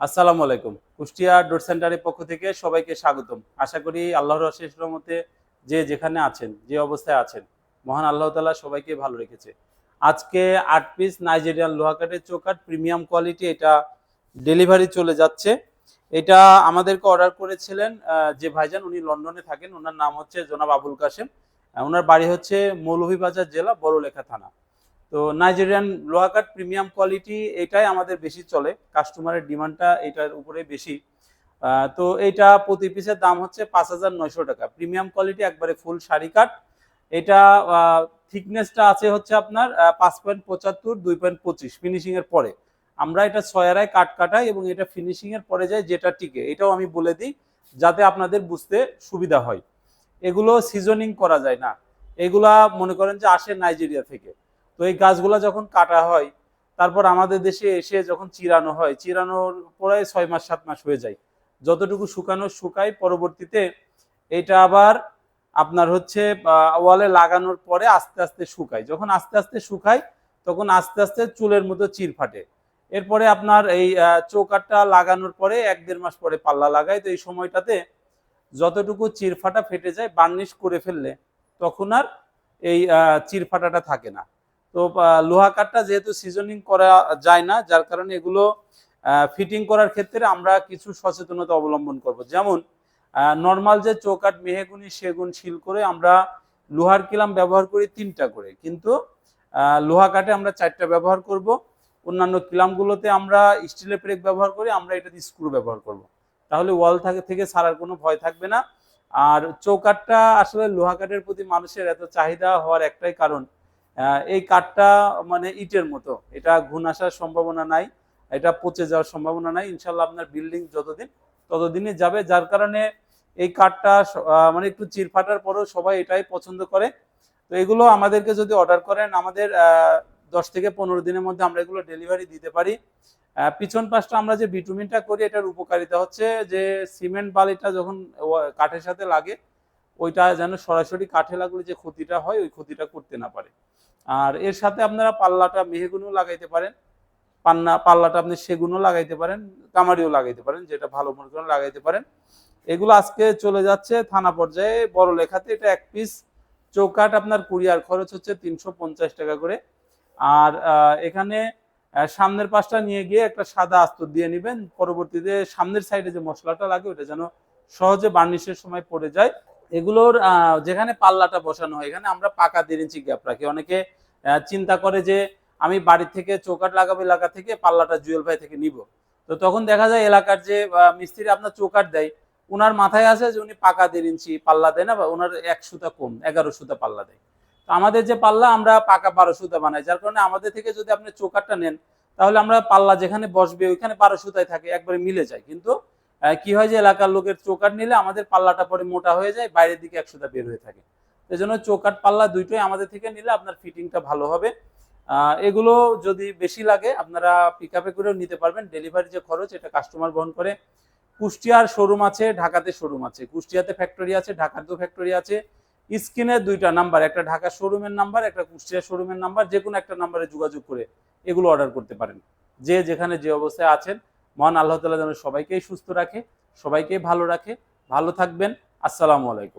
আসসালামু আলাইকুম। কুষ্টিয়া ডোর সেন্টারের পক্ষ থেকে সবাইকে স্বাগতম। আশা করি আল্লাহর অশেষ রহমতে যে যেখানে আছেন, যে অবস্থায় আছেন, মহান আল্লাহ তালা সবাইকে ভালো রেখেছে। আজকে আট পিস নাইজেরিয়ান লোহাকাটের চৌকাট প্রিমিয়াম কোয়ালিটি এটা ডেলিভারি চলে যাচ্ছে। এটা আমাদেরকে অর্ডার করেছিলেন যে ভাইজান উনি লন্ডনে থাকেন, ওনার নাম হচ্ছে জনাব আবুল কাশেম। ওনার বাড়ি হচ্ছে মৌলভীবাজার জেলা বড়লেখা থানা। তো নাইজেরিয়ান লোহাকাট প্রিমিয়াম কোয়ালিটি এটাই আমাদের বেশি চলে। কাস্টমারের ডিমান্ডটা এটার উপরে বেশি। তো এইটা প্রতি পিসের দাম হচ্ছে পাঁচ হাজার নয়শো টাকা। প্রিমিয়াম কোয়ালিটি একবারে ফুল শাড়ি কাট এটা থিকনেসটা আছে হচ্ছে আপনার পাঁচ পয়েন্ট পঁচাত্তর, দুই পয়েন্ট পঁচিশ। ফিনিশিং এর পরে। আমরা এটা ছয়ারায় কাট কাটাই এবং এটা ফিনিশিং এর পরে যায় যেটা টিকে। এটাও আমি বলে দিই, যাতে আপনাদের বুঝতে সুবিধা হয়। এগুলো সিজনিং করা যায় না। এগুলা মনে করেন যে আসে নাইজেরিয়া থেকে। তো এই গাছগুলা যখন কাটা হয় তারপর আমাদের দেশে এসে যখন চিরানো হয় চিরানোর পরে ছয় মাস সাত মাস হয়ে যায়। যতটুকু শুকানো শুকায় পরবর্তীতে এটা আবার আপনার হচ্ছে ওয়ালে লাগানোর পরে আস্তে আস্তে শুকায়। যখন আস্তে আস্তে শুকায় তখন আস্তে আস্তে চুলের মতো চির ফাটে। এরপরে আপনার এই চৌকাটটা লাগানোর পরে এক দেড় মাস পরে পাল্লা লাগায়। তো এই সময়টাতে যতটুকু চির ফাটা যায় বার্নিশ করে ফেললে তখন আর এই আহ, চির ফাটাটা থাকে না। তো লোহা কাঠটা যেহেতু সিজনিং করা যায় না, যার কারণে এগুলো ফিটিং করার ক্ষেত্রে আমরা কিছু সচেতনতা অবলম্বন করব। যেমন নর্মাল যে চৌকাট মেহেগুনি, সেগুন শিল করে আমরা লোহার কিলাম ব্যবহার করি তিনটা করে। কিন্তু লোহা কাঠে আমরা চারটা ব্যবহার করব। অন্যান্য কিলামগুলোতে আমরা স্টিলের ব্রেক ব্যবহার করি, আমরা এটাতে স্ক্রু ব্যবহার করব। তাহলে ওয়াল থাকে, থেকে সারার কোনো ভয় থাকবে না। আর চৌকাঠটা আসলে লোহা কাঠের প্রতি মানুষের এত চাহিদা হওয়ার একটাই কারণ এই কাঠটা মানে ইটের মতো। এটা ঘুণ আসার সম্ভাবনা নাই, এটা পচে যাওয়ার সম্ভাবনা নাই। ইনশাল্লাহ আপনার বিল্ডিং যতদিন, ততদিনই যাবে। যার কারণে এই কাঠটা মানে একটু চির ফাটার পরেও সবাই এটাই পছন্দ করে। তো এগুলো আমাদেরকে যদি অর্ডার করেন, আমাদের দশ থেকে পনেরো দিনের মধ্যে আমরা এগুলো ডেলিভারি দিতে পারি। পিছন পাশটা আমরা যে বিটুমিনটা করি, এটার উপকারিতা হচ্ছে যে সিমেন্ট বালিটা যখন কাঠের সাথে লাগে, ওইটা যেন সরাসরি কাঠে লাগলে যে ক্ষতিটা হয়, ওই ক্ষতিটা করতে না পারে। আর এর সাথে আপনারা পাল্লাটা মেহেগুনও লাগাইতে পারেন, পান্না, পাল্লাটা আপনি সেগুনও লাগাইতে পারেন, কামারিও লাগাইতে পারেন, যেটা ভালো মনে করেন লাগাইতে পারেন। এগুলো আজকে চলে যাচ্ছে থানা পর্যায়ে, বড় লেখাতে এটা এক পিস চৌকাট আপনার কুরিয়ার খরচ হচ্ছে তিনশো পঞ্চাশ টাকা করে। আর এখানে সামনের পাশটা নিয়ে গিয়ে একটা সাদা আস্তর দিয়ে নেবেন। পরবর্তীতে সামনের সাইডে যে মশলাটা লাগে ওটা যেন সহজে বার্নিশের সময় পড়ে যায়। এগুলোর যেখানে পাল্লাটা বসানো হয়, এখানে আমরা পাকা দেড় ইঞ্চি গ্যাপ রাখি। অনেকে চিন্তা করে যে আমি বাড়ি থেকে চৌকাট লাগাবো এলাকা থেকে, পাল্লাটা জুয়েল ভাই থেকে নিব। তো তখন দেখা যায় এলাকার যে মিস্ত্রি আপনার চৌকাট দেয় ওনার মাথায় আছে যে উনি পাকা দেড় ইঞ্চি পাল্লা দেয় না, বা ওনার এক সুতা কম, এগারো সুতা পাল্লা দেয়। তো আমাদের যে পাল্লা, আমরা পাকা বারো সুতা বানাই, যার কারণে আমাদের থেকে যদি আপনি চৌকাটটা নেন, তাহলে আমরা পাল্লা যেখানে বসবে, ওইখানে বারো সুতায় থাকে, একবারে মিলে যায়। কিন্তু কি হয় যে এলাকার লোকের চৌকাট নিলে আমাদের পাল্লাটা পরে মোটা হয়ে যায়, বাইরের দিকে একশোটা বের হয়ে থাকে। এই জন্য চৌকাট পাল্লা দুইটোই আমাদের থেকে নিলে আপনার ফিটিংটা ভালো হবে। এগুলো যদি বেশি লাগে, আপনারা পিক আপে করেও নিতে পারবেন। ডেলিভারি যে খরচ, এটা কাস্টমার বহন করে। কুষ্টিয়ার শোরুম আছে, ঢাকাতে শোরুম আছে। কুষ্টিয়াতে ফ্যাক্টরি আছে, ঢাকাতেও ফ্যাক্টরি আছে। স্ক্রিনে দুইটা নাম্বার একটা ঢাকা শোরুমের নাম্বার একটা কুষ্টিয়া শোরুমের নাম্বার যে কোনো একটা নাম্বারে যোগাযোগ করে এগুলো অর্ডার করতে পারেন। যে যেখানে যে অবস্থায় আছেন মহান আল্লাহ তালা যেন সবাইকেই সুস্থ রাখে সবাইকেই ভালো রাখে। ভালো থাকবেন। আসসালামু আলাইকুম।